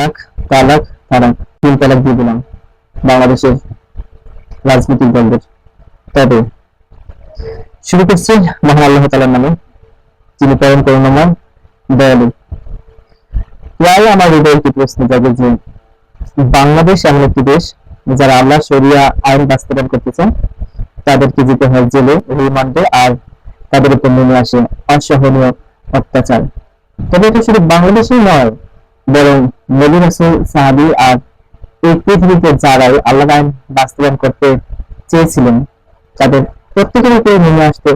তালাক তালাক তালাক, তিন তালাক দিয়ে দিলাম বাংলাদেশের রাজনৈতিক দলদের। তবে শুরু করছি মহান আল্লাহ তালার নামে, যিনি পরম করুণাময় দয়ালু। প্রায় আমার হৃদয়ে একটি প্রশ্ন জাগে যে, বাংলাদেশ এমন একটি দেশ যারা আল্লাহ শরিয়া আইন বাস্তবায়ন করতেছে তাদেরকে যেতে হয় জেলে, রিমান্ডে, আর তাদের উপর নেমে আসে অসহনীয় অত্যাচার। তবে এটা শুধু বাংলাদেশেই নয়, বরং সাহাবী আর এই পৃথিবীতে যারাই আল্লাহ আইন বাস্তবায়ন করতে চেয়েছিলেন। তাদের প্রত্যেকের উপরে নেমে আসতে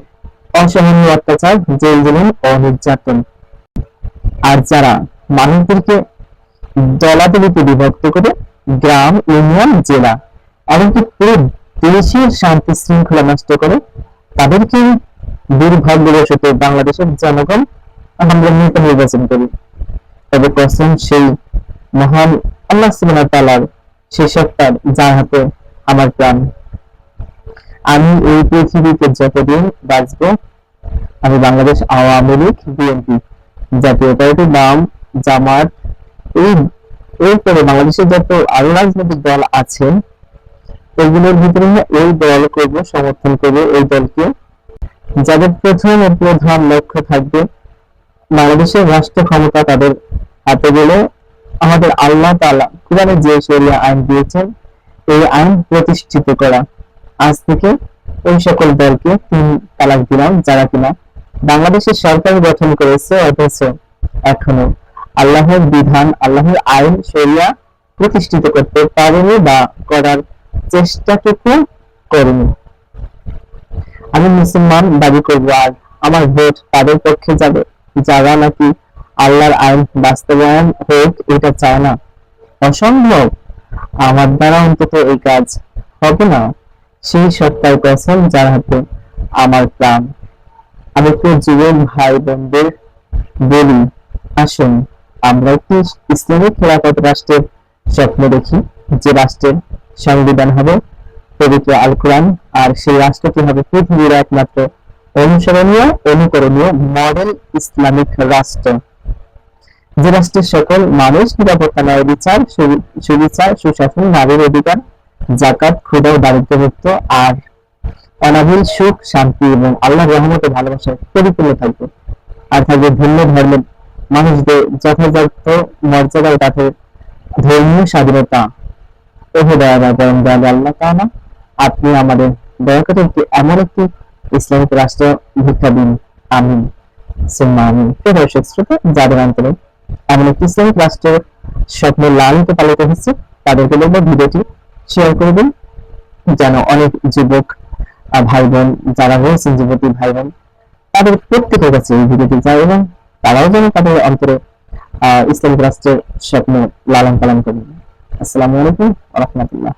অসহনীয় অত্যাচার, জেল জুলুম ও নির্যাতন। আর যারা মানুষদেরকে দলাদলিতে বিভক্ত করে গ্রাম, ইউনিয়ন, জেলা এমনকি পুরো দেশের শান্তি শৃঙ্খলা নষ্ট করে, তাদেরকে দুর্ভাগ্যবশত বাংলাদেশের জনগণ আমরা নির্বাচন করি। তবে কসম সেই মহান আল্লাহ সুবহানাহু তাআলার সেই সত্তার যার হাতে আমার প্রাণ। আমি এই পৃথিবীতে যতদিন বাঁচব, আমি বাংলাদেশ আওয়ামী লীগ, বিএনপি জাতীয়তাবাদী বাম জামাত এই এরপরে বাংলাদেশের যত আরও রাজনৈতিক দল আছে এগুলোর ভিতরে এই দল করব, সমর্থন করব, এই দলকে। যাদের প্রথম ও প্রধান লক্ষ্য থাকবে বাংলাদেশের রাষ্ট্র ক্ষমতা তাদের হাতে গেলে আমাদের আল্লাহ তাআলা কোরআনে যে শরিয়া আইন দিয়েছেন, এই আইন প্রতিষ্ঠিত করা। আজ থেকে ওই সকল দলকে তিন তালাক দিলাম, যারা কিনা বাংলাদেশের সরকার গঠন করেছে, অথচ এখনও আল্লাহর বিধান, আল্লাহর আইন, শরিয়া প্রতিষ্ঠিত করতে পারেনি বা করার চেষ্টাটুকু করেনি। আমি মুসলমান দাবি করব, আর আমার ভোট তাদের পক্ষে যাবে? যারা নাকি আল্লাহর আইন বাস্তবায়ন হোক, এটা চায় না। অসম্ভব। আমার দ্বারা অন্তত এই কাজ হবে না। সেই সত্তার কসম যার হাতে আমার প্রাণ। আমি তো যুবক ভাই বোনদের বলি, আসুন, আমরা একটি ইসলামিক খেলাফত রাষ্ট্রের স্বপ্ন দেখি, যে রাষ্ট্রের সংবিধান হবে পবিত্র আল কোরআন আর সেই রাষ্ট্রটি হবে পৃথিবীর একমাত্র অনুসরণীয়, অনুকরণীয় মডেল ইসলামিক রাষ্ট্র। যে রাষ্ট্রের সকল মানুষ নিরাপত্তা ন্যায় বিচার সুবিচার, সুশাসন, নারীর অধিকার জাকাত ক্ষুদা ও দারিদ্র্যমুক্ত, আর অনাবিল সুখ, শান্তি এবং আল্লাহ রহমত ও ভালোবাসায় পরিপূর্ণ থাকবে। আর থাকবে ভিন্ন ধর্মের মানুষদের যথাযথ মর্যাদা ও তাদের ধর্মীয় স্বাধীনতা। ওহে দয়াবান পরম দয়ালু আল্লাহ তাআলা, আপনি আমাদের দয়া করে একটি এমন একটি ইসলামিক রাষ্ট্র ভিক্ষা দিন। আমিন। সুম্মা আমিন। শ্রোতা, যাদের অন্তরে এমন একটি ইসলামিক রাষ্ট্রের স্বপ্ন লালিত পালিত হচ্ছে, তাদেরকে বলব ভিডিওটি শেয়ার করে দিন। যেন অনেক যুবক ভাই বোন যারা রয়েছেন, যুবতী ভাই বোন তাদের প্রত্যেকের কাছে এই ভিডিওটি যায় এবং তারাও যেন তাদের অন্তরে ইসলামিক রাষ্ট্রের স্বপ্ন লালন পালন করেন। আসসালামু আলাইকুম রহমতুল্লাহ।